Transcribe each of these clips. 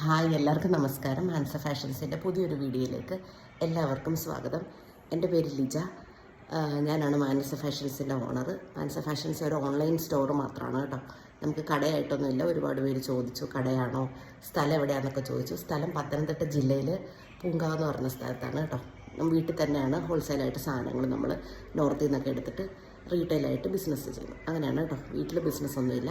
Hi എല്ലാവർക്കും നമസ്കാരം. ഹാൻസ ഫാഷൻസിന്റെ പുതിയൊരു വീഡിയോയിലേക്ക് എല്ലാവർക്കും സ്വാഗതം. എന്റെ പേര് ലിജ. ഞാനാണ് മാനസ ഫാഷൻസിന്റെ ഓണർ മാനസ ഫാഷൻസ് ഒരു ഓൺലൈൻ സ്റ്റോർ മാത്രമാണ് കേട്ടോ. നമുക്ക് കടയായിട്ടൊന്നുമില്ല. ഒരുപാട് പേര് ചോദിച്ചു കടയാണോ? സ്ഥലം എവിടെയാണെന്നൊക്കെ ചോദിച്ചു. സ്ഥലം പത്തനംതിട്ട ജില്ലയിൽ പൂങ്കാവ് എന്ന് പറഞ്ഞ സ്ഥലത്താണ് കേട്ടോ. വീട്ടിൽ തന്നെയാണ് ഹോൾസെയിലായിട്ട് സാധനങ്ങൾ നമ്മൾ നോർത്തിൽ നിന്നൊക്കെ എടുത്തിട്ട് റീറ്റെയിലായിട്ട് ബിസിനസ് ചെയ്യും അങ്ങനെയാണ് കേട്ടോ. വീട്ടിൽ ബിസിനസ് ഒന്നുമില്ല.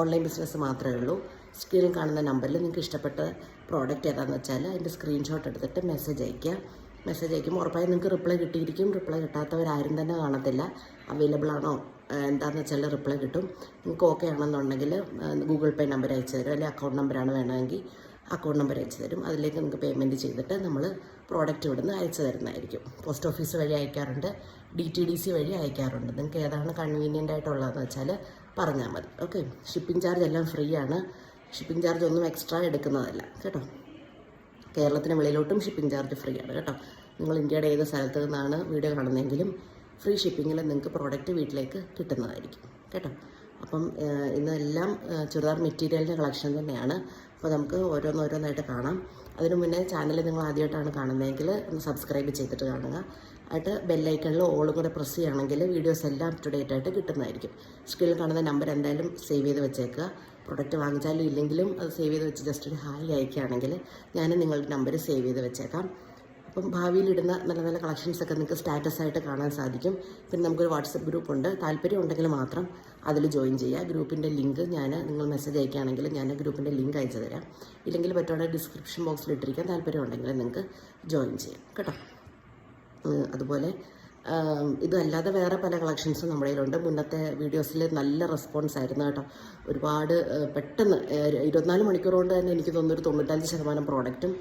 ഓൺലൈൻ ബിസിനസ് മാത്രമേ ഉള്ളൂ. സ്ക്രീനിൽ കാണുന്ന നമ്പറിൽ നിങ്ങൾക്ക് ഇഷ്ടപ്പെട്ട പ്രോഡക്റ്റ് ഏതാണെന്ന് വെച്ചാൽ അതിന്റെ സ്ക്രീൻഷോട്ട് എടുത്തിട്ട് മെസ്സേജ് അയയ്ക്കുക. മെസ്സേജ് അയക്കുമ്പോൾ ഉറപ്പായും നിങ്ങൾക്ക് റിപ്ലൈ കിട്ടിയിരിക്കും. റിപ്ലൈ കിട്ടാത്തവരാരും തന്നെ കാണത്തില്ല. അവൈലബിൾ ആണോ? എന്താണെന്ന് വെച്ചാൽ റിപ്ലൈ കിട്ടും. നിങ്ങൾക്ക് ഓക്കെ ആണെന്നുണ്ടെങ്കിൽ ഗൂഗിൾ പേ നമ്പർ അയച്ചു തരും. അല്ലെങ്കിൽ അക്കൗണ്ട് നമ്പറാണ് വേണമെങ്കിൽ അക്കൗണ്ട് നമ്പർ അയച്ചു തരും. അതിലേക്ക് നിങ്ങൾക്ക് പേയ്മെന്റ് ചെയ്തിട്ട് നമ്മൾ പ്രോഡക്റ്റ് ഇവിടുന്ന് അയച്ചു തരുന്നതായിരിക്കും. പോസ്റ്റ് ഓഫീസ് വഴി അയക്കാറുണ്ട്. ഡി ടി ഡി സി വഴി അയക്കാറുണ്ട്. നിങ്ങൾക്ക് ഏതാണ് കൺവീനിയന്റ് ആയിട്ടുള്ളതെന്ന് വെച്ചാൽ പറഞ്ഞാൽ മതി. ഓക്കെ ഷിപ്പിംഗ് ചാർജ് എല്ലാം ഫ്രീ ആണ്. ഷിപ്പിംഗ് ചാർജ് ഒന്നും എക്സ്ട്രാ എടുക്കുന്നതല്ല കേട്ടോ. കേരളത്തിന് വെളിയിലോട്ടും ഷിപ്പിംഗ് ചാർജ് ഫ്രീ ആണ് കേട്ടോ. നിങ്ങൾ ഇന്ത്യയുടെ ഏത് സ്ഥലത്ത് നിന്നാണ് വീഡിയോ കാണുന്നതെങ്കിലും ഫ്രീ ഷിപ്പിങ്ങിൽ നിങ്ങൾക്ക് പ്രോഡക്റ്റ് വീട്ടിലേക്ക് കിട്ടുന്നതായിരിക്കും കേട്ടോ. അപ്പം ഇന്നെല്ലാം ചുരിദാർ മെറ്റീരിയലിന്റെ കളക്ഷൻ തന്നെയാണ്. അപ്പോൾ നമുക്ക് ഓരോന്നോരോന്നായിട്ട് കാണാം. അതിനു മുന്നേ ചാനൽ നിങ്ങൾ ആദ്യമായിട്ടാണ് കാണുന്നതെങ്കിൽ ഒന്ന് സബ്സ്ക്രൈബ് ചെയ്തിട്ട് കാണുക. ആയിട്ട് ബെല്ലൈക്കണിൽ ഓളും കൂടെ പ്രസ് ചെയ്യുകയാണെങ്കിൽ വീഡിയോസ് എല്ലാം അപ് ടു ഡേറ്റ് ആയിട്ട് കിട്ടുന്നതായിരിക്കും. സ്ക്രീനിൽ കാണുന്ന നമ്പർ എന്തായാലും സേവ് ചെയ്ത് വെച്ചേക്കുക. പ്രൊഡക്റ്റ് വാങ്ങിച്ചാലും ഇല്ലെങ്കിലും അത് സേവ് ചെയ്ത് വെച്ച് ജസ്റ്റ് ഒരു ഹായ് അയക്കുകയാണെങ്കിൽ ഞാൻ നിങ്ങളുടെ നമ്പർ സേവ് ചെയ്ത് വെച്ചേക്കാം. അപ്പം ഭാവിയിൽ ഇടുന്ന നല്ല നല്ല കളക്ഷൻസ് ഒക്കെ നിങ്ങൾക്ക് സ്റ്റാറ്റസ് ആയിട്ട് കാണാൻ സാധിക്കും. പിന്നെ നമുക്കൊരു വാട്സപ്പ് ഗ്രൂപ്പ് ഉണ്ട്. താല്പര്യം ഉണ്ടെങ്കിൽ മാത്രം അതിൽ ജോയിൻ ചെയ്യുക. ഗ്രൂപ്പിന്റെ ലിങ്ക് ഞാൻ നിങ്ങൾ മെസ്സേജ് അയക്കുകയാണെങ്കിൽ ഞാൻ ഗ്രൂപ്പിന്റെ ലിങ്ക് അയച്ചു തരാം. ഇല്ലെങ്കിൽ പറ്റുവാണെങ്കിൽ ഡിസ്ക്രിപ്ഷൻ ബോക്സിൽ ഇട്ടിരിക്കാം. താല്പര്യം ഉണ്ടെങ്കിൽ നിങ്ങൾക്ക് ജോയിൻ ചെയ്യാം. കേട്ടോ? അതുപോലെ ഇതല്ലാതെ വേറെ പല കളക്ഷൻസും നമ്മുടെ കയ്യിലുണ്ട്. മുന്നത്തെ വീഡിയോസിൽ നല്ല റെസ്പോൺസ് ആയിരുന്നു കേട്ടോ. ഒരുപാട് പെട്ടെന്ന് ഇരുപത്തിനാല് മണിക്കൂർ കൊണ്ട് തന്നെ എനിക്ക് തോന്നുന്നു ഒരു തൊണ്ണൂറ്റഞ്ച് ശതമാനം പ്രോഡക്റ്റും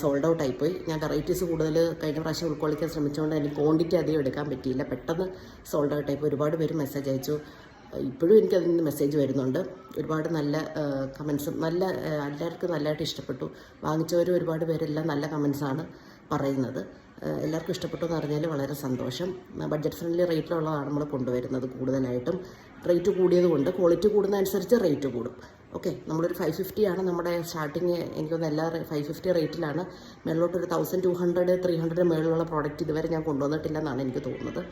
സോൾഡ് ഔട്ട് ആയിപ്പോയി. ഞാൻ വെറൈറ്റീസ് കൂടുതൽ കഴിഞ്ഞ പ്രാവശ്യം ഉൾക്കൊള്ളിക്കാൻ ശ്രമിച്ചുകൊണ്ട് എനിക്ക് ക്വാണ്ടിറ്റി അധികം എടുക്കാൻ പറ്റിയില്ല. പെട്ടെന്ന് സോൾഡ് ഔട്ട് ആയിപ്പോയി. ഒരുപാട് പേര് മെസ്സേജ് അയച്ചു. ഇപ്പോഴും എനിക്ക് അതിൽ നിന്ന് മെസ്സേജ് വരുന്നുണ്ട്. ഒരുപാട് നല്ല കമൻസും നല്ല എല്ലാവർക്കും നല്ലതായിട്ട് ഇഷ്ടപ്പെട്ടു. വാങ്ങിച്ചവരും ഒരുപാട് പേരെല്ലാം നല്ല കമൻസാണ് പറയുന്നത്. എല്ലാവർക്കും ഇഷ്ടപ്പെട്ടു എന്ന് അറിഞ്ഞാൽ വളരെ സന്തോഷം. ബഡ്ജറ്റ് ഫ്രണ്ട്ലി റേറ്റിലുള്ളതാണ് നമ്മൾ കൊണ്ടുവരുന്നത് കൂടുതലായിട്ടും. റേറ്റ് കൂടിയത് കൊണ്ട് ക്വാളിറ്റി കൂടുന്നതനുസരിച്ച് റേറ്റ് കൂടും. ഓക്കെ നമ്മളൊരു ഫൈവ് ഫിഫ്റ്റി ആണ് നമ്മുടെ സ്റ്റാർട്ടിങ് എനിക്ക് തോന്നുന്നു എല്ലാ ഫൈവ് ഫിഫ്റ്റി റേറ്റിലാണ് മേളിലോട്ട് ഒരു thousand two hundred three hundred മേളിലുള്ള product ഇതുവരെ ഞാൻ കൊണ്ടുവന്നിട്ടില്ല എന്നാണ് എനിക്ക് തോന്നുന്നത്.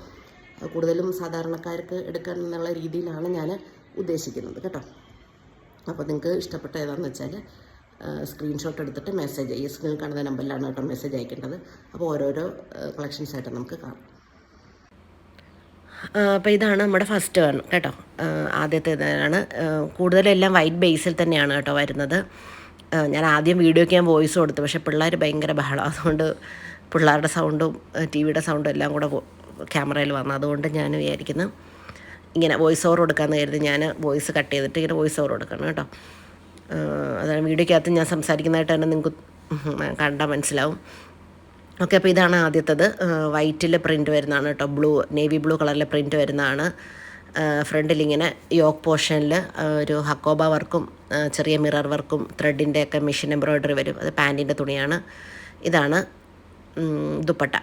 കൂടുതലും സാധാരണക്കാർക്ക് എടുക്കാൻ എന്നുള്ള രീതിയിലാണ് ഞാൻ ഉദ്ദേശിക്കുന്നത് കേട്ടോ. അപ്പോൾ നിങ്ങൾക്ക് ഇഷ്ടപ്പെട്ട ഏതാണെന്ന് വെച്ചാൽ സ്ക്രീൻഷോട്ട് എടുത്തിട്ട് മെസ്സേജ് ഈ സ്ക്രീനിൽ കാണുന്ന നമ്പറിലാണ് കേട്ടോ മെസ്സേജ് അയക്കേണ്ടത്. അപ്പോൾ ഓരോരോ കളക്ഷൻസ് ആയിട്ട് നമുക്ക് കാണാം. അപ്പോൾ ഇതാണ് നമ്മുടെ ഫസ്റ്റ് വൺ കേട്ടോ. ആദ്യത്തേതാണ്. കൂടുതലെല്ലാം വൈറ്റ് ബേസിൽ തന്നെയാണ് കേട്ടോ വരുന്നത്. ഞാൻ ആദ്യം വീഡിയോയ്ക്ക് ഞാൻ വോയിസ് കൊടുത്തു. പക്ഷേ പിള്ളേർ ഭയങ്കര ബഹളം. അതുകൊണ്ട് പിള്ളേരുടെ സൗണ്ടും ടി വിയുടെ സൗണ്ടും എല്ലാം കൂടെ ക്യാമറയിൽ വന്നു. അതുകൊണ്ട് ഞാൻ വിചാരിക്കുന്നു ഇങ്ങനെ വോയിസ് ഓവർ കൊടുക്കാമെന്ന് കരുതി ഞാൻ വോയിസ് കട്ട് ചെയ്തിട്ട് ഇങ്ങനെ വോയിസ് ഓവർ കൊടുക്കണം കേട്ടോ. അതാണ് വീഡിയോയ്ക്കകത്ത് ഞാൻ സംസാരിക്കുന്നതായിട്ട് തന്നെ നിങ്ങൾക്ക് കണ്ടാൽ മനസ്സിലാവും. ഓക്കെ അപ്പോൾ ഇതാണ് ആദ്യത്തത്. വൈറ്റിൽ പ്രിന്റ് വരുന്നതാണ് കേട്ടോ ബ്ലൂ നേവി ബ്ലൂ കളറിലെ പ്രിന്റ് വരുന്നതാണ്. ഫ്രണ്ടിൽ ഇങ്ങനെ യോക്ക് പോർഷനിൽ ഒരു ഹക്കോബ വർക്കും ചെറിയ മിറർ വർക്കും ത്രെഡിന്റെ ഒക്കെ മെഷീൻ എംബ്രോയ്ഡറി വരും. അത് പാന്റിന്റെ തുണിയാണ്. ഇതാണ് ദുപ്പട്ട.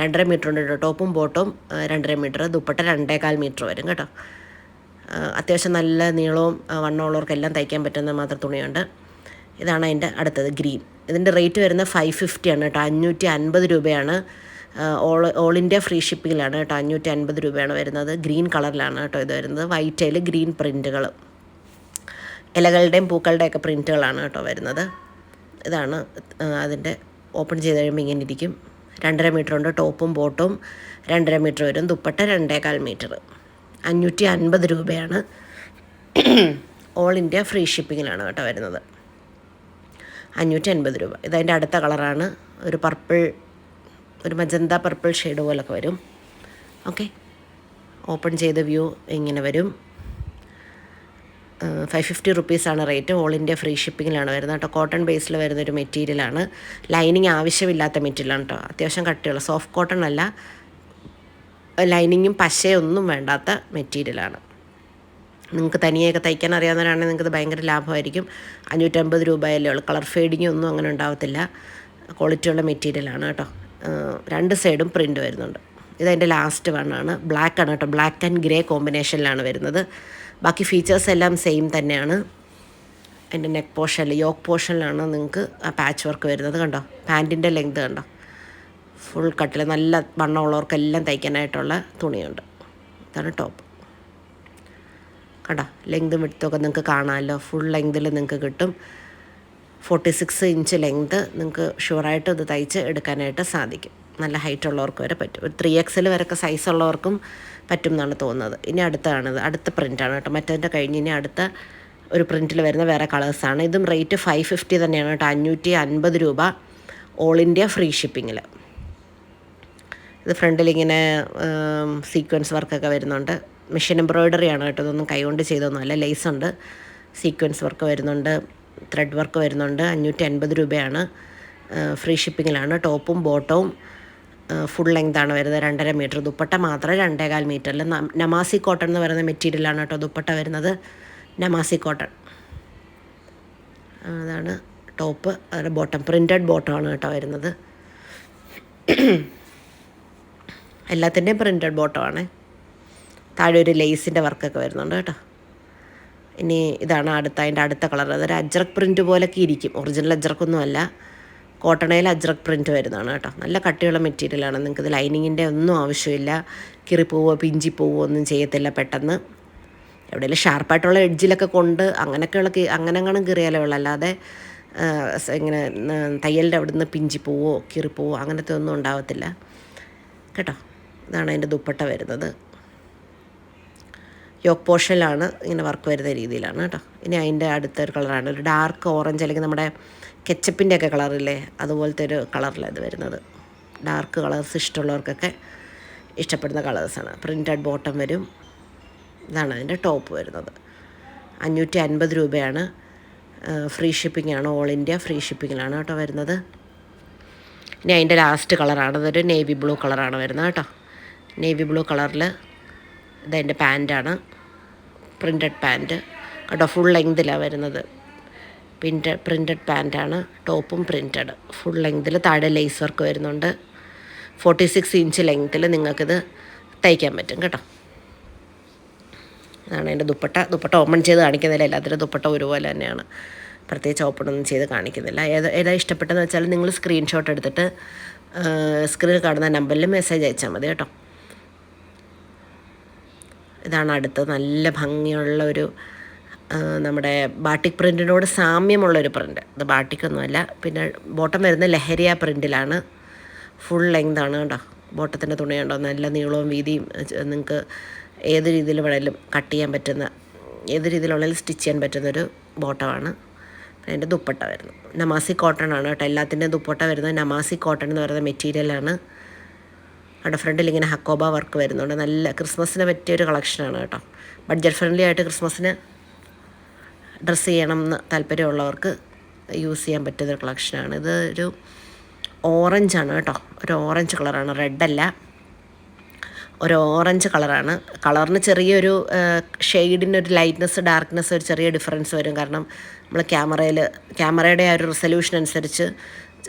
രണ്ടര മീറ്റർ ഉണ്ട് കേട്ടോ ടോപ്പും ബോട്ടും രണ്ടര മീറ്റർ. ദുപ്പട്ട രണ്ടേകാൽ മീറ്റർ വരും കേട്ടോ. അത്യാവശ്യം നല്ല നീളവും വണ്ണമുള്ളവർക്കെല്ലാം തയ്ക്കാൻ പറ്റുന്ന മാത്രം തുണിയുണ്ട്. ഇതാണ് അതിന്റെ അടുത്തത് ഗ്രീൻ. ഇതിന്റെ റേറ്റ് വരുന്നത് ഫൈവ് ഫിഫ്റ്റിയാണ് കേട്ടോ. അഞ്ഞൂറ്റി അൻപത് രൂപയാണ് ഓൾ ഓൾ ഇന്ത്യ ഫ്രീ ഷിപ്പിങ്ങിലാണ് കേട്ടോ. അഞ്ഞൂറ്റി അൻപത് രൂപയാണ് വരുന്നത്. ഗ്രീൻ കളറിലാണ് കേട്ടോ ഇത് വരുന്നത്. വൈറ്റയിൽ ഗ്രീൻ പ്രിന്റുകൾ ഇലകളുടെയും പൂക്കളുടെയൊക്കെ പ്രിന്റുകളാണ് കേട്ടോ വരുന്നത്. ഇതാണ് അതിന്റെ ഓപ്പൺ ചെയ്ത് കഴിയുമ്പോൾ ഇങ്ങനെ ഇരിക്കും. രണ്ടര മീറ്റർ ഉണ്ട് ടോപ്പും ബോട്ടും രണ്ടര മീറ്റർ വരും. ദുപ്പട്ട രണ്ടേകാൽ മീറ്റർ അഞ്ഞൂറ്റി അൻപത് രൂപയാണ് ഓൾ ഇന്ത്യ ഫ്രീ ഷിപ്പിങ്ങിലാണ് കേട്ടോ വരുന്നത്. അഞ്ഞൂറ്റി അൻപത് രൂപ ഇതതിന്റെ അടുത്ത കളറാണ്. ഒരു പർപ്പിൾ ഒരു മജന്ത പർപ്പിൾ ഷെയ്ഡ് പോലൊക്കെ വരും. ഓക്കെ. ഓപ്പൺ ചെയ്ത വ്യൂ ഇങ്ങനെ വരും. ഫൈവ് ഫിഫ്റ്റി റുപ്പീസാണ് റേറ്റ്. ഓൾ ഇന്ത്യ ഫ്രീ ഷിപ്പിങ്ങിലാണ് വരുന്നത് കേട്ടോ. കോട്ടൺ ബേസിൽ വരുന്ന ഒരു മെറ്റീരിയലാണ്. ലൈനിങ് ആവശ്യമില്ലാത്ത മെറ്റീരിയലാണ് കേട്ടോ. അത്യാവശ്യം കട്ടിയുള്ള. സോഫ്റ്റ് കോട്ടൺ അല്ല. ലൈനിങ്ങും പശയൊന്നും വേണ്ടാത്ത മെറ്റീരിയലാണ് നിങ്ങൾക്ക് തനിയൊക്കെ തയ്ക്കാൻ അറിയാവുന്നവരാണെങ്കിൽ നിങ്ങൾക്ക് ഭയങ്കര ലാഭമായിരിക്കും. അഞ്ഞൂറ്റമ്പത് രൂപയല്ലേ ഉള്ളൂ. കളർ ഫെയ്ഡിങ് ഒന്നും അങ്ങനെ ഉണ്ടാവത്തില്ല. ക്വാളിറ്റിയുള്ള മെറ്റീരിയലാണ് കേട്ടോ. രണ്ട് സൈഡും പ്രിന്റ് വരുന്നുണ്ട്. ഇതതിന്റെ ലാസ്റ്റ് വണ്ണാണ് ബ്ലാക്ക് ആണ്. കേട്ടോ. ബ്ലാക്ക് ആൻഡ് ഗ്രേ കോമ്പിനേഷനിലാണ് വരുന്നത്. ബാക്കി ഫീച്ചേഴ്സ് എല്ലാം സെയിം തന്നെയാണ്. അതിന്റെ നെക്ക് പോർഷനിൽ യോക്ക് പോർഷനിലാണ് നിങ്ങൾക്ക് ആ പാച്ച് വർക്ക് വരുന്നത് കണ്ടോ? പാന്റിന്റെ ലെങ്ത് കണ്ടോ? ഫുൾ കട്ടിൽ നല്ല വണ്ണമുള്ളവർക്കെല്ലാം തയ്ക്കാനായിട്ടുള്ള തുണിയുണ്ട്. ഇതാണ് ടോപ്പ് കണ്ടോ? ലെങ്ത് വിടുത്തൊക്കെ നിങ്ങൾക്ക് കാണാമല്ലോ. ഫുൾ ലെങ്തിൽ നിങ്ങൾക്ക് കിട്ടും. ഫോർട്ടി സിക്സ് ഇഞ്ച് ലെങ്ത് നിങ്ങൾക്ക് ഷുവറായിട്ട് ഇത് തയ്ച്ച് എടുക്കാനായിട്ട് സാധിക്കും. നല്ല ഹൈറ്റ് ഉള്ളവർക്ക് വരെ പറ്റും. ഒരു ത്രീ എക്സൽ വരെയൊക്കെ സൈസ് ഉള്ളവർക്കും പറ്റും എന്നാണ് തോന്നുന്നത്. ഇനി അടുത്താണിത്. അടുത്ത പ്രിന്റാണ് കേട്ടോ. മറ്റതിന്റെ കഴിഞ്ഞ് ഇനി അടുത്ത ഒരു പ്രിന്റിൽ വരുന്ന വേറെ കളേഴ്സാണ് ഇതും റേറ്റ് ഫൈവ് ഫിഫ്റ്റി തന്നെയാണ് കേട്ടോ. അഞ്ഞൂറ്റി അൻപത് രൂപ ഓൾ ഇന്ത്യ ഫ്രീ ഷിപ്പിങ്ങിൽ ഇത് ഫ്രണ്ടിൽ ഇങ്ങനെ സീക്വൻസ് വർക്കൊക്കെ വരുന്നുണ്ട്. മെഷീൻ എംബ്രോയ്ഡറി ആണ് കേട്ടോ ഇതൊന്നും കൈകൊണ്ട് ചെയ്തൊന്നുമല്ല ലേസ് ഉണ്ട്. സീക്വൻസ് വർക്ക് വരുന്നുണ്ട്. ത്രെഡ് വർക്ക് വരുന്നുണ്ട്. അഞ്ഞൂറ്റി അൻപത് രൂപയാണ് ഫ്രീ ഷിപ്പിങ്ങിലാണ് ടോപ്പും ബോട്ടവും ഫുൾ ലെങ്താണ് വരുന്നത്. രണ്ടര മീറ്റർ ദുപ്പട്ട മാത്രം രണ്ടേകാൽ മീറ്ററിൽ നമാസി കോട്ടൺ എന്ന് പറയുന്ന മെറ്റീരിയലാണ് കേട്ടോ ദുപ്പട്ട വരുന്നത്. നമാസി കോട്ടൺ അതാണ് ടോപ്പ് അതിന്റെ ബോട്ടം പ്രിന്റഡ് ബോട്ടമാണ് കേട്ടോ വരുന്നത്. എല്ലാത്തിന്റെയും പ്രിന്റഡ് ബോട്ടമാണ് താഴെ ഒരു ലേസിന്റെ വർക്കൊക്കെ വരുന്നുണ്ട് കേട്ടോ. ഇനി ഇതാണ് അടുത്ത അതിന്റെ അടുത്ത കളർ അതൊരു അജ്രക് പ്രിന്റ് പോലൊക്കെ ഇരിക്കും. ഒറിജിനൽ അജ്രക്കൊന്നും അല്ല കോട്ടണയിൽ അജ്രക് പ്രിന്റ് വരുന്നതാണ് കേട്ടോ. നല്ല കട്ടിയുള്ള മെറ്റീരിയലാണ് നിങ്ങൾക്ക് ഇത് ലൈനിങ്ങിന്റെ ഒന്നും ആവശ്യമില്ല. കിറിപ്പോവോ പിഞ്ചിപ്പോവോ ഒന്നും ചെയ്യത്തില്ല പെട്ടെന്ന്. എവിടെയെങ്കിലും ഷാർപ്പായിട്ടുള്ള എഡ്ജിലൊക്കെ കൊണ്ട് അങ്ങനെയൊക്കെയുള്ള അങ്ങനെ കീറിയാലേ ഉള്ളൂ. അല്ലാതെ ഇങ്ങനെ തയ്യലിന്റെ അവിടുന്ന് പിഞ്ചിപ്പോവോ കീറിപ്പോവോ അങ്ങനത്തെ ഒന്നും ഉണ്ടാവത്തില്ല. കേട്ടോ. ഇതാണ് അതിന്റെ ദുപ്പട്ട വരുന്നത്. യോക്ക് പോഷനിലാണ് ഇങ്ങനെ വർക്ക് വരുന്ന രീതിയിലാണ് കേട്ടോ. ഇനി അതിന്റെ അടുത്തൊരു കളറാണ് ഒരു ഡാർക്ക് ഓറഞ്ച് അല്ലെങ്കിൽ നമ്മുടെ കെച്ചപ്പിന്റെ ഒക്കെ കളറില്ലേ അതുപോലത്തെ ഒരു കളറിലാണ് ഇത് വരുന്നത്. ഡാർക്ക് കളേഴ്സ് ഇഷ്ടമുള്ളവർക്കൊക്കെ ഇഷ്ടപ്പെടുന്ന കളേഴ്സാണ് പ്രിന്റഡ് ബോട്ടം വരും. ഇതാണ് അതിന്റെ ടോപ്പ് വരുന്നത്. അഞ്ഞൂറ്റി അൻപത് രൂപയാണ് ഫ്രീ ഷിപ്പിംഗ് ആണ്. ഓൾ ഇന്ത്യ ഫ്രീ ഷിപ്പിങ്ങിലാണ് കേട്ടോ വരുന്നത്. ഇനി അതിന്റെ ലാസ്റ്റ് കളറാണ് ഇതൊരു നേവി ബ്ലൂ കളറാണ് വരുന്നത് കേട്ടോ. നേവി ബ്ലൂ കളറിൽ ഇതെന്റെ പാന്റാണ് പ്രിന്റഡ് പാന്റ് കേട്ടോ ഫുൾ ലെങ്തിലാണ് വരുന്നത്. പ്രിന്റ് പ്രിന്റഡ് പാന്റാണ് ടോപ്പും പ്രിന്റഡ് ഫുൾ ലെങ്തിൽ താഴെ ലേസ് വർക്ക് വരുന്നുണ്ട്. ഫോർട്ടി സിക്സ് ഇഞ്ച് ലെങ്തിൽ നിങ്ങൾക്കിത് തയ്ക്കാൻ പറ്റും കേട്ടോ. അതാണ് എന്റെ ദുപ്പട്ട. ദുപ്പട്ട ഓപ്പൺ ചെയ്ത് കാണിക്കുന്നില്ല. എല്ലാത്തിന്റെ ദുപ്പട്ട ഒരുപോലെ തന്നെയാണ്. പ്രത്യേകിച്ച് ഓപ്പൺ ഒന്നും ചെയ്ത് കാണിക്കുന്നില്ല. ഏത് ഏതാ ഇഷ്ടപ്പെട്ടതെന്ന് വെച്ചാൽ നിങ്ങൾ സ്ക്രീൻഷോട്ട് എടുത്തിട്ട് സ്ക്രീനിൽ കാണുന്ന നമ്പറിൽ മെസ്സേജ് അയച്ചാൽ മതി കേട്ടോ. ഇതാണ് അടുത്ത. നല്ല ഭംഗിയുള്ള ഒരു നമ്മുടെ ബാട്ടിക് പ്രിന്റിനോട് സാമ്യമുള്ളൊരു പ്രിന്റ് ഇത് ബാട്ടിക്കൊന്നുമല്ല. പിന്നെ ബോട്ടം വരുന്ന ലഹരിയ പ്രിന്റിലാണ് ഫുൾ ലെങ്ത് ആണ് കേട്ടോ ബോട്ടത്തിന്റെ തുണി ഉണ്ടോ നല്ല നീളവും വീതിയും നിങ്ങൾക്ക് ഏത് രീതിയിൽ വേണേലും കട്ട് ചെയ്യാൻ പറ്റുന്ന ഏത് രീതിയിലുള്ളതിൽ സ്റ്റിച്ച് ചെയ്യാൻ പറ്റുന്നൊരു ബോട്ടമാണ്. അതിന്റെ ദുപ്പട്ട വരുന്നു നമാസി കോട്ടൺ ആണ് കേട്ടോ. എല്ലാത്തിന്റെയും ദുപ്പട്ട വരുന്നത്. നമാസി കോട്ടൺ എന്ന് പറയുന്ന മെറ്റീരിയലാണ് അവിടെ ഫ്രണ്ടിൽ ഇങ്ങനെ ഹക്കോബ വർക്ക് വരുന്നുണ്ട്. നല്ല ക്രിസ്മസിന് പറ്റിയൊരു കളക്ഷനാണ് കേട്ടോ. ബഡ്ജറ്റ് ഫ്രണ്ട്ലി ആയിട്ട് ക്രിസ്മസിന് ഡ്രസ്സ് ചെയ്യണം എന്ന് താല്പര്യമുള്ളവർക്ക് യൂസ് ചെയ്യാൻ പറ്റുന്നൊരു കളക്ഷനാണ്. ഇത് ഒരു ഓറഞ്ചാണ് കേട്ടോ. ഒരു ഓറഞ്ച് കളറാണ്. റെഡല്ല ഒരു ഓറഞ്ച് കളറാണ്. കളറിന് ചെറിയൊരു ഷെയ്ഡിന് ഒരു ലൈറ്റ്നെസ് ഡാർക്ക്നെസ് ഒരു ചെറിയ ഡിഫറൻസ് വരും. കാരണം നമ്മൾ ക്യാമറയിൽ ക്യാമറയുടെ ആ ഒരു റിസൊല്യൂഷൻ അനുസരിച്ച്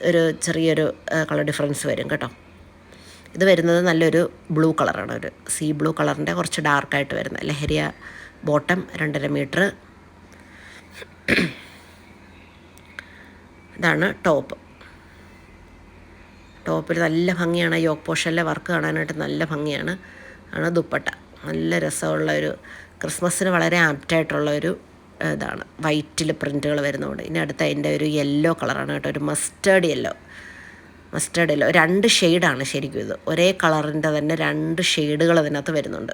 ഒരു ചെറിയൊരു കളർ ഡിഫറൻസ് വരും കേട്ടോ. ഇത് വരുന്നത് നല്ലൊരു ബ്ലൂ കളറാണ്. ഒരു സീ ബ്ലൂ കളറിന്റെ കുറച്ച് ഡാർക്കായിട്ട് വരുന്ന ലഹരിയ ബോട്ടം രണ്ടര മീറ്റർ ഇതാണ് ടോപ്പ്. ടോപ്പിൽ നല്ല ഭംഗിയാണ്. യോക്ക് പോഷനിലെ വർക്ക് കാണാനായിട്ട് നല്ല ഭംഗിയാണ്. ആണ് ദുപ്പട്ട. നല്ല രസമുള്ള ഒരു ക്രിസ്മസിന് വളരെ ആപ്റ്റായിട്ടുള്ള ഒരു ഇതാണ്. വൈറ്റിൽ പ്രിന്റുകൾ വരുന്നതുകൊണ്ട് ഇനി അടുത്ത അതിന്റെ ഒരു യെല്ലോ കളറാണ് കേട്ടോ. ഒരു മസ്റ്റേർഡ് യെല്ലോ. മസ്റ്റേർഡ് യെല്ലോ രണ്ട് ഷെയ്ഡാണ് ശരിക്കും ഇത്. ഒരേ കളറിന്റെ തന്നെ രണ്ട് ഷെയ്ഡുകൾ അതിനകത്ത് വരുന്നുണ്ട്.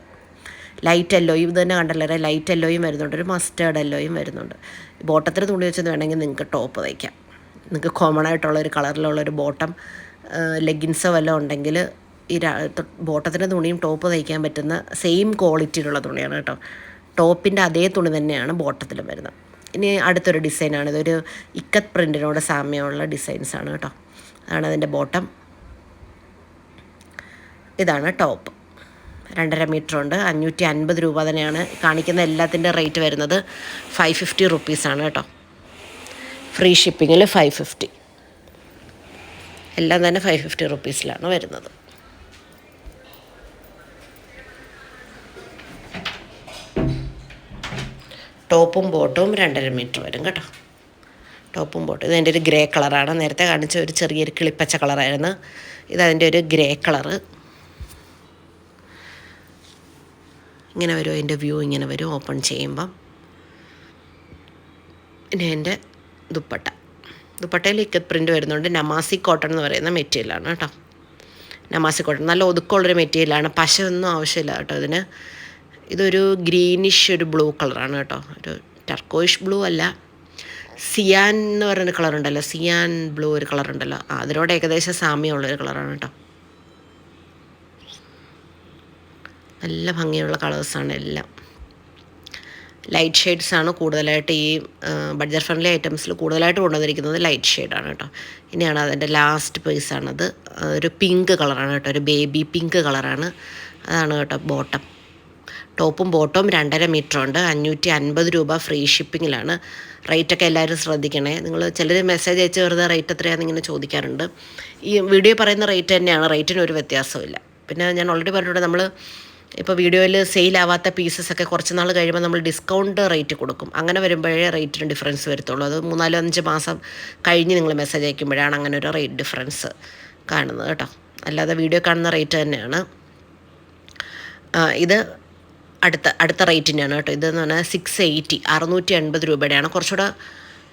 ലൈറ്റ് യെല്ലോയും ഇത് തന്നെ കണ്ടല്ലേ ലൈറ്റ് യെല്ലോയും വരുന്നുണ്ട് ഒരു മസ്റ്റേർഡ് യെല്ലോയും വരുന്നുണ്ട്. ബോട്ടത്തിൽ തുണി വെച്ചത് വേണമെങ്കിൽ നിങ്ങൾക്ക് ടോപ്പ് തയ്ക്കാം. നിങ്ങൾക്ക് കോമൺ ആയിട്ടുള്ള ഒരു കളറിലുള്ള ഒരു ബോട്ടം ലെഗിൻസോ വല്ലതും ഉണ്ടെങ്കിൽ ഈ ബോട്ടത്തിന്റെ തുണിയും ടോപ്പ് തയ്ക്കാൻ പറ്റുന്ന സെയിം ക്വാളിറ്റിയിലുള്ള തുണിയാണ് കേട്ടോ. ടോപ്പിന്റെ അതേ തുണി തന്നെയാണ് ബോട്ടത്തിലും വരുന്നത്. ഇനി അടുത്തൊരു ഡിസൈനാണ് ഇതൊരു ഇക്കത്ത് പ്രിന്റിനോട് സാമ്യമുള്ള ഡിസൈൻസാണ് കേട്ടോ. അതാണ് അതിന്റെ ബോട്ടം. ഇതാണ് ടോപ്പ്. രണ്ടര മീറ്റർ ഉണ്ട് അഞ്ഞൂറ്റി അൻപത് രൂപ തന്നെയാണ് കാണിക്കുന്ന എല്ലാത്തിന്റെ റേറ്റ് വരുന്നത്. ഫൈവ് ഫിഫ്റ്റി റുപ്പീസാണ് കേട്ടോ. ഫ്രീ ഷിപ്പിങ്ങിൽ ഫൈവ് ഫിഫ്റ്റി. എല്ലാം തന്നെ ഫൈവ് ഫിഫ്റ്റി റുപ്പീസിലാണ് വരുന്നത്. ടോപ്പും ബോട്ടും രണ്ടര മീറ്റർ വരും കേട്ടോ. ടോപ്പും ബോട്ടും ഇതിന്റെ ഒരു ഗ്രേ കളറാണ്. നേരത്തെ കാണിച്ച ഒരു ചെറിയൊരു കിളിപ്പച്ച കളറായിരുന്നു. ഇതതിന്റെ ഒരു ഗ്രേ കളറ്. ഇങ്ങനെ വരും അതിന്റെ വ്യൂ ഇങ്ങനെ വരും ഓപ്പൺ ചെയ്യുമ്പം. പിന്നെ എന്റെ ദുപ്പട്ട. ദുപ്പട്ടയിൽ ഇക്കത്ത് പ്രിന്റ് വരുന്നുണ്ട് നമാസി കോട്ടൺ എന്ന് പറയുന്ന മെറ്റീരിയലാണ് കേട്ടോ. നമാസി കോട്ടൺ. നല്ല ഒതുക്കമുള്ളൊരു മെറ്റീരിയലാണ് പശ ഒന്നും ആവശ്യമില്ല കേട്ടോ ഇതിന്. ഇതൊരു ഗ്രീനിഷ് ഒരു ബ്ലൂ കളറാണ് കേട്ടോ. ഒരു ടർക്കോയിഷ് ബ്ലൂ അല്ല. സിയാൻ എന്ന് പറയുന്ന കളർ ഉണ്ടല്ലോ. സിയാൻ ബ്ലൂ ഒരു കളർ ഉണ്ടല്ലോ. ആ അതിനോട് ഏകദേശം സാമ്യമുള്ള ഒരു കളറാണ് കേട്ടോ. നല്ല ഭംഗിയുള്ള കളേഴ്സാണ് എല്ലാം. ലൈറ്റ് ഷെയ്ഡ്സാണ് കൂടുതലായിട്ട് ഈ ബഡ്ജറ്റ് ഫ്രണ്ട്ലി ഐറ്റംസിൽ കൂടുതലായിട്ട് കൊണ്ടുവന്നിരിക്കുന്നത് ലൈറ്റ് ഷെയ്ഡാണ് കേട്ടോ. ഇനിയാണ് അതിന്റെ ലാസ്റ്റ് പീസാണത് ഒരു പിങ്ക് കളറാണ് കേട്ടോ. ഒരു ബേബി പിങ്ക് കളറാണ് അതാണ് കേട്ടോ ബോട്ടം ടോപ്പും ബോട്ടും രണ്ടര മീറ്റർ ഉണ്ട്. അഞ്ഞൂറ്റി അൻപത് രൂപ ഫ്രീ ഷിപ്പിങ്ങിലാണ്. റേറ്റൊക്കെ എല്ലാവരും ശ്രദ്ധിക്കണേ. നിങ്ങൾ ചിലർ മെസ്സേജ് അയച്ച് വെറുതെ റേറ്റ് എത്രയാണെന്ന് ഇങ്ങനെ ചോദിക്കാറുണ്ട്. ഈ വീഡിയോ പറയുന്ന റേറ്റ് തന്നെയാണ്. റേറ്റിന് ഒരു വ്യത്യാസമില്ല പിന്നെ ഞാൻ ഓൾറെഡി പറഞ്ഞിട്ടുണ്ട് നമ്മൾ ഇപ്പോൾ വീഡിയോയിൽ സെയിലാവാത്ത പീസസ് ഒക്കെ കുറച്ച് നാൾ കഴിയുമ്പോൾ നമ്മൾ ഡിസ്കൗണ്ട് റേറ്റ് കൊടുക്കും. അങ്ങനെ വരുമ്പോഴേ റേറ്റിന് ഡിഫറൻസ് വരത്തുള്ളൂ. അത് മൂന്നാലോ അഞ്ച് മാസം കഴിഞ്ഞ് നിങ്ങൾ മെസ്സേജ് അയക്കുമ്പോഴാണ് അങ്ങനെ ഒരു റേറ്റ് ഡിഫറൻസ് കാണുന്നത് കേട്ടോ. അല്ലാതെ വീഡിയോ കാണുന്ന റേറ്റ് തന്നെയാണ്. ഇത് അടുത്ത അടുത്ത റേറ്റിന്റെയാണ് കേട്ടോ. ഇതെന്ന് പറഞ്ഞാൽ സിക്സ് എയ്റ്റി അറുന്നൂറ്റി അൻപത് രൂപയുടെയാണ്. കുറച്ചുകൂടെ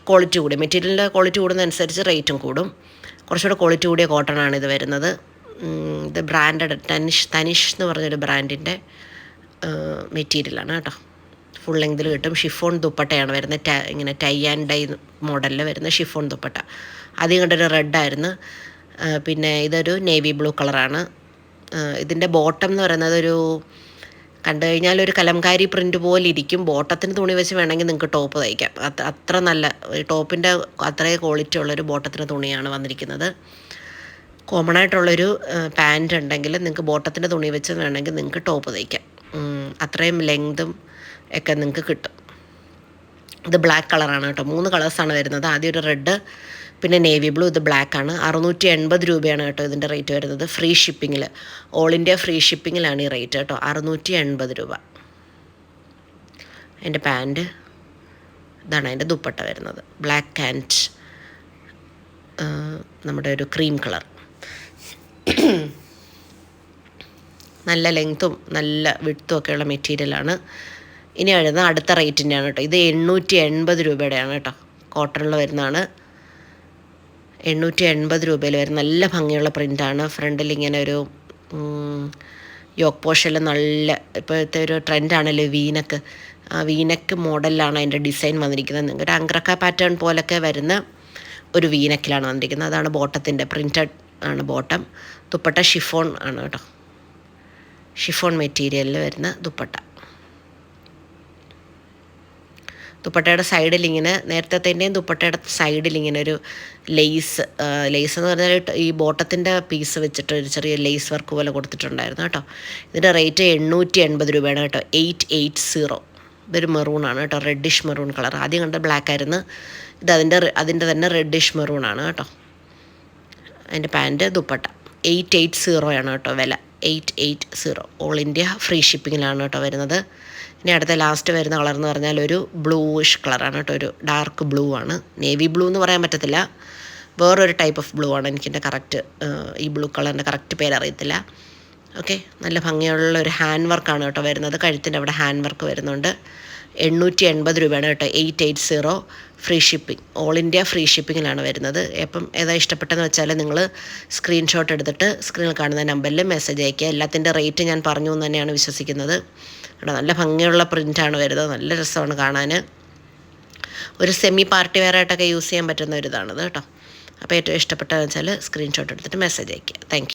ക്വാളിറ്റി കൂടി മെറ്റീരിയലിന്റെ ക്വാളിറ്റി കൂടുന്നതനുസരിച്ച് റേറ്റും കൂടും. കുറച്ചുകൂടെ ക്വാളിറ്റി കൂടിയ കോട്ടൺ ആണ് ഇത് വരുന്നത്. ഇത് ബ്രാൻഡഡ് തനിഷ് തനിഷ് എന്ന് പറഞ്ഞൊരു ബ്രാൻഡിന്റെ മെറ്റീരിയലാണ് കേട്ടോ. ഫുൾ ലെങ്തിൽ കിട്ടും. ഷിഫോൺ ദുപ്പട്ടയാണ് വരുന്നത്. ട ഇങ്ങനെ ടൈ ആൻഡ് ഡൈ മോഡലിൽ വരുന്ന ഷിഫോൺ ദുപ്പട്ട. ആദ്യം കണ്ടൊരു റെഡായിരുന്നു പിന്നെ ഇതൊരു നേവി ബ്ലൂ കളറാണ് ഇതിന്റെ ബോട്ടം എന്ന് പറയുന്നത് ഒരു കണ്ടു കഴിഞ്ഞാൽ ഒരു കലംകാരി പ്രിന്റ് പോലെ ഇരിക്കും. ബോട്ടത്തിന് തുണി വെച്ച് വേണമെങ്കിൽ നിങ്ങൾക്ക് ടോപ്പ് തയ്ക്കാം. അത്ര നല്ല ടോപ്പിന്റെ അത്രയും ക്വാളിറ്റി ഉള്ളൊരു ബോട്ടത്തിന് തുണിയാണ് വന്നിരിക്കുന്നത്. കോമൺ ആയിട്ടുള്ളൊരു പാന്റ് ഉണ്ടെങ്കിൽ നിങ്ങൾക്ക് ബോട്ടത്തിന്റെ തുണി വെച്ച് വേണമെങ്കിൽ നിങ്ങൾക്ക് ടോപ്പ് തയ്ക്കാം. അത്രയും ലെങ്തും ഒക്കെ നിങ്ങൾക്ക് കിട്ടും. ഇത് ബ്ലാക്ക് കളറാണ് കേട്ടോ. മൂന്ന് കളേഴ്സാണ് വരുന്നത്. ആദ്യം ഒരു റെഡ് പിന്നെ നേവി ബ്ലൂ ഇത് ബ്ലാക്ക് ആണ് അറുന്നൂറ്റി എൺപത് രൂപയാണ് കേട്ടോ ഇതിന്റെ റേറ്റ് വരുന്നത്. ഫ്രീ ഷിപ്പിങ്ങിൽ. ഓൾ ഇന്ത്യ ഫ്രീ ഷിപ്പിങ്ങിലാണ് ഈ റേറ്റ് കേട്ടോ. അറുന്നൂറ്റി എൺപത് രൂപ. എന്റെ പാന്റ് ഇതാണ് അതിന്റെ ദുപ്പട്ട വരുന്നത്. ബ്ലാക്ക് ആൻഡ് നമ്മുടെ ഒരു ക്രീം കളർ. നല്ല ലെങ്ത്തും നല്ല വിട്ടും ഒക്കെയുള്ള മെറ്റീരിയലാണ് ഇനി വരുന്ന അടുത്ത റേറ്റിന്റെയാണ് കേട്ടോ. ഇത് എണ്ണൂറ്റി എൺപത് രൂപയുടെയാണ് കേട്ടോ. കോട്ടണിൽ വരുന്നതാണ്. എണ്ണൂറ്റി എൺപത് രൂപയിൽ വരും നല്ല ഭംഗിയുള്ള പ്രിന്റാണ് ഫ്രണ്ടിൽ ഇങ്ങനെ ഒരു യോക്ക് പോഷൽ നല്ല ഇപ്പോഴത്തെ ഒരു ട്രെൻഡാണല്ലോ വീനക്ക് ആ വീനക്ക് മോഡലിലാണ് അതിന്റെ ഡിസൈൻ വന്നിരിക്കുന്നത്. ഒരു അങ്ക്രക്ക പാറ്റേൺ പോലൊക്കെ വരുന്ന ഒരു വീനക്കിലാണ് വന്നിരിക്കുന്നത്. അതാണ് ബോട്ടത്തിന്റെ പ്രിന്റഡ് ആണ് ബോട്ടം. ദുപ്പട്ട ഷിഫോൺ ആണ് കേട്ടോ. ഷിഫോൺ മെറ്റീരിയലിൽ വരുന്ന ദുപ്പട്ട. ദുപ്പട്ടയുടെ സൈഡിൽ ഇങ്ങനെ നേരത്തെത്തേന്റെയും ദുപ്പട്ടയുടെ സൈഡിൽ ഇങ്ങനെ ഒരു ലെയ്സ് ലെയ്സ് എന്ന് പറഞ്ഞാൽ ഈ ബോട്ടത്തിന്റെ പീസ് വെച്ചിട്ട് ഒരു ചെറിയ ലെയ്സ് വർക്ക് പോലെ കൊടുത്തിട്ടുണ്ടായിരുന്നു കേട്ടോ. ഇതിന്റെ റേറ്റ് എണ്ണൂറ്റി എൺപത് രൂപയാണ് കേട്ടോ. Eight eight zero. ഇതൊരു മെറൂണാണ് കേട്ടോ. Reddish maroon colour. ആദ്യം കണ്ട ബ്ലാക്ക് ആയിരുന്നു ഇത് അതിന്റെ അതിന്റെ തന്നെ റെഡിഷ് മെറൂണാണ് കേട്ടോ. അതിന്റെ പാന്റ് ദുപ്പട്ട. എയ്റ്റ് എയ്റ്റ് സീറോയാണ് കേട്ടോ വില. Eight eight zero. All India free ഷിപ്പിങ്ങിലാണ് കേട്ടോ വരുന്നത്. ഇനി അടുത്ത ലാസ്റ്റ് വരുന്ന കളർ എന്ന് പറഞ്ഞാൽ ഒരു ബ്ലൂയിഷ് കളറാണ് കേട്ടോ. ഒരു ഡാർക്ക് ബ്ലൂ ആണ്. നേവി ബ്ലൂ എന്ന് പറയാൻ പറ്റത്തില്ല. വേറൊരു ടൈപ്പ് ഓഫ് ബ്ലൂ ആണ് എനിക്കെന്റെ കറക്റ്റ് ഈ ബ്ലൂ കളറിന്റെ കറക്റ്റ് പേര് അറിയത്തില്ല ഓക്കെ നല്ല ഭംഗിയുള്ള ഒരു ഹാൻഡ് വർക്കാണ് കേട്ടോ വരുന്നത്. കഴുത്തിന്റെ അവിടെ ഹാൻഡ് വർക്ക് വരുന്നുണ്ട്. എണ്ണൂറ്റി എൺപത് രൂപയാണ് കേട്ടോ. Eight eight zero free shipping all India free ഷിപ്പിങ്ങിലാണ് വരുന്നത്. അപ്പം ഏതാ ഇഷ്ടപ്പെട്ടെന്ന് വെച്ചാൽ നിങ്ങൾ സ്ക്രീൻഷോട്ട് എടുത്തിട്ട് സ്ക്രീനിൽ കാണുന്ന നമ്പറിൽ മെസ്സേജ് അയയ്ക്കുക. എല്ലാത്തിന്റെ റേറ്റ് ഞാൻ പറഞ്ഞു എന്ന് തന്നെയാണ് വിശ്വസിക്കുന്നത്. ഇവിടെ നല്ല ഭംഗിയുള്ള പ്രിന്റാണ് വരുന്നത്. നല്ല രസമാണ് കാണാൻ ഒരു സെമി പാർട്ടി വെയർ ആയിട്ടൊക്കെ യൂസ് ചെയ്യാൻ പറ്റുന്ന ഒരു ഇതാണത് കേട്ടോ. അപ്പോൾ ഏറ്റവും ഇഷ്ടപ്പെട്ടതെന്ന് വെച്ചാൽ സ്ക്രീൻഷോട്ട് എടുത്തിട്ട് മെസ്സേജ് അയയ്ക്കുക. താങ്ക്